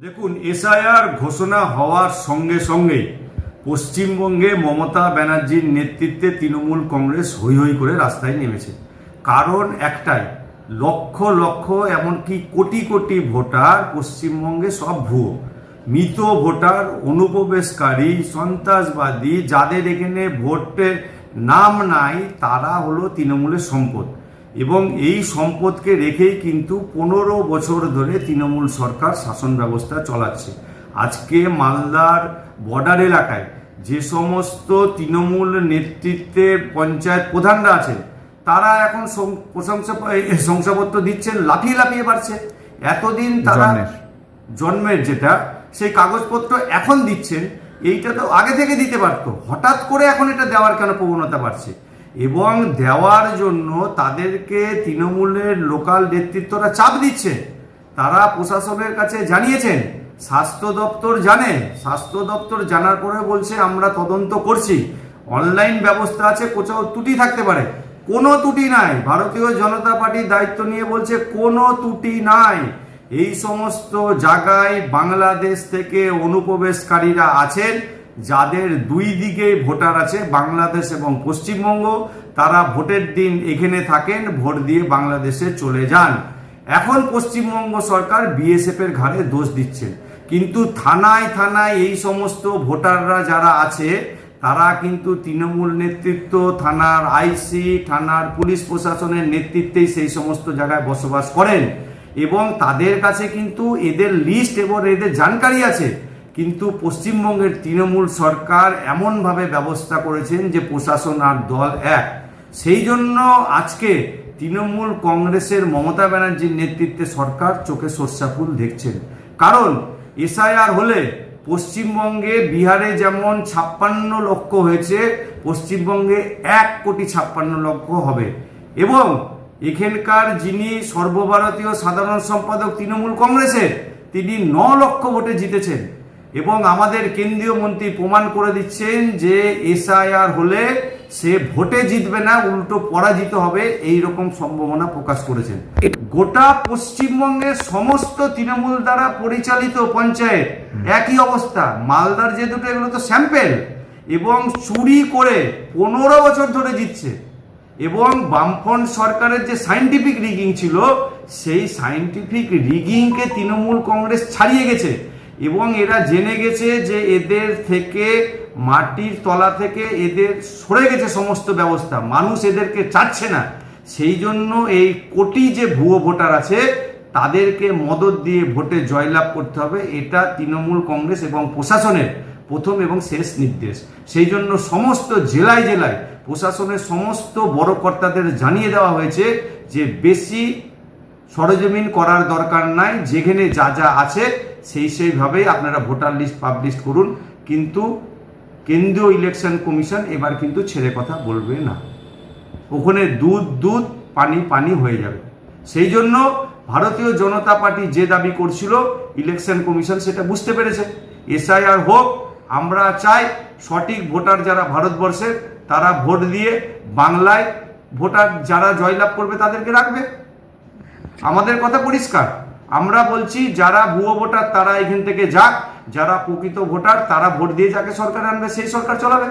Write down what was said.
দেখুন, এসআইআর ঘোষণা হওয়ার সঙ্গে সঙ্গে পশ্চিমবঙ্গে মমতা ব্যানার্জির নেতৃত্বে তৃণমূল কংগ্রেস হৈ হৈ করে রাস্তায় নেমেছে। কারণ একটাই, লক্ষ লক্ষ, এমনকি কোটি কোটি ভোটার পশ্চিমবঙ্গে সব ভুয়ো। মৃত ভোটার, অনুপ্রবেশকারী, সন্ত্রাসবাদী, যাদের এখানে ভোটের নাম নাই, তারা হলো তৃণমূলের সম্পদ। এবং এই সম্পদকে রেখেই কিন্তু পনেরো বছর ধরে তৃণমূল সরকার শাসন ব্যবস্থা চালাচ্ছে। আজকে মালদার বর্ডার এলাকায় যে সমস্ত তৃণমূল নেতৃত্বে পঞ্চায়েত প্রধানরা আছেন তারা এখন প্রশংসা শংসাপত্র দিচ্ছেন লাফিয়ে লাফিয়ে বাড়ছে। এতদিন তারা জন্মের। জন্মের যেটা সেই কাগজপত্র এখন দিচ্ছেন এইটা তো আগে থেকে দিতে পারতো। হঠাৎ করে এখন এটা দেওয়ার কেন প্রবণতা বাড়ছে? এবং দেওয়ার জন্য তাদেরকে তৃণমূলের লোকাল নেতৃত্বরা চাপ দিচ্ছে। তারা প্রশাসনের কাছে জানিয়েছেন, স্বাস্থ্য দপ্তর জানে, স্বাস্থ্য দপ্তর জানার পরে বলছে, আমরা তদন্ত করছি। অনলাইন ব্যবস্থা আছে, কোথাও ত্রুটি থাকতে পারে। কোনো ত্রুটি নাই। ভারতীয় জনতা পার্টি দায়িত্ব নিয়ে বলছে, কোনো ত্রুটি নাই। এই সমস্ত জায়গায় বাংলাদেশ থেকে অনুপ্রবেশকারীরা আছেন। যাদের দুই দিকে ভোটার আছে, বাংলাদেশ এবং পশ্চিমবঙ্গ, তারা ভোটের দিন এখানে থাকেন, ভোট দিয়ে বাংলাদেশে চলে যান। এখন পশ্চিমবঙ্গ সরকার বিএসএফ এর ঘাড়ে দোষ দিচ্ছেন। কিন্তু থানায় থানায় এই সমস্ত ভোটাররা যারা আছে, তারা কিন্তু তৃণমূল নেতৃত্ব, থানার আইসি, থানার পুলিশ প্রশাসনের নেতৃত্বেই সেই সমস্ত জায়গায় বসবাস করেন। এবং তাদের কাছে কিন্তু এদের লিস্ট এবং এদের জানকারি আছে। কিন্তু পশ্চিমবঙ্গের তৃণমূল সরকার এমনভাবে ব্যবস্থা করেছেন যে প্রশাসন আর দল এক। সেই জন্য আজকে তৃণমূল কংগ্রেসের মমতা ব্যানার্জির নেতৃত্বে সরকার চোখে সর্ষা ফুল দেখছেন। কারণ এসআইআর হলে পশ্চিমবঙ্গে বিহারে যেমন ছাপ্পান্ন লক্ষ হয়েছে, পশ্চিমবঙ্গে এক কোটি ছাপ্পান্ন লক্ষ হবে। এবং এখানকার যিনি সর্বভারতীয় সাধারণ সম্পাদক তৃণমূল কংগ্রেসের, তিনি ন লক্ষ ভোটে জিতেছেন। এবং আমাদের কেন্দ্রীয় মন্ত্রী প্রমাণ করে দিচ্ছেন যে এসআইআর হলে সে ভোটে জিতবে না উল্টো পরাজিত হবে এই রকম সম্ভাবনা প্রকাশ করেছেন। গোটা পশ্চিমবঙ্গের সমস্ত তৃণমূল দ্বারা পরিচালিত পঞ্চায়েত একই অবস্থা। মালদার যে দুটো এগুলো তো স্যাম্পেল। এবং চুরি করে পনেরো বছর ধরে জিতছে। এবং বামফ্রন্ট সরকারের যে সাইন্টিফিক রিগিং ছিল সেই সাইন্টিফিক রিগিংকে তৃণমূল কংগ্রেস ছাড়িয়ে গেছে। এবং এরা জেনে গেছে যে এদের থেকে মাটির তলা থেকে এদের সরে গেছে সমস্ত ব্যবস্থা। মানুষ এদেরকে চাচ্ছে না। সেই জন্য এই কোটি যে ভুয়ো ভোটার আছে, তাদেরকে মদত দিয়ে ভোটে জয়লাভ করতে হবে। এটা তৃণমূল কংগ্রেস এবং প্রশাসনের প্রথম এবং শেষ নির্দেশ। সেই জন্য সমস্ত জেলায় জেলায় প্রশাসনের সমস্ত বড় কর্তাদের জানিয়ে দেওয়া হয়েছে যে বেশি সরজমিন করার দরকার নাই, যেখানে যা যা আছে সেই সেইভাবেই আপনারা ভোটার লিস্ট পাবলিশ করুন। কিন্তু কেন্দ্রীয় ইলেকশন কমিশন এবার কিন্তু ছেড়ে কথা বলবে না। ওখানে দুধ দুধ, পানি পানি হয়ে যাবে। সেই জন্য ভারতীয় জনতা পার্টি যে দাবি করছিল, ইলেকশন কমিশন সেটা বুঝতে পেরেছে। এসআইআর হোক, আমরা চাই সঠিক ভোটার যারা ভারতবর্ষের, তারা ভোট দিয়ে বাংলায় ভোটার যারা জয়লাভ করবে তাদেরকে রাখবে। আমাদের কথা পরিষ্কার। আমরা বলছি, যারা ভুয়ো ভোটার তারা এখান থেকে যাক, যারা প্রকৃত ভোটার তারা ভোট দিয়ে যাকে সরকার আনবে, সেই সরকার চলাবে।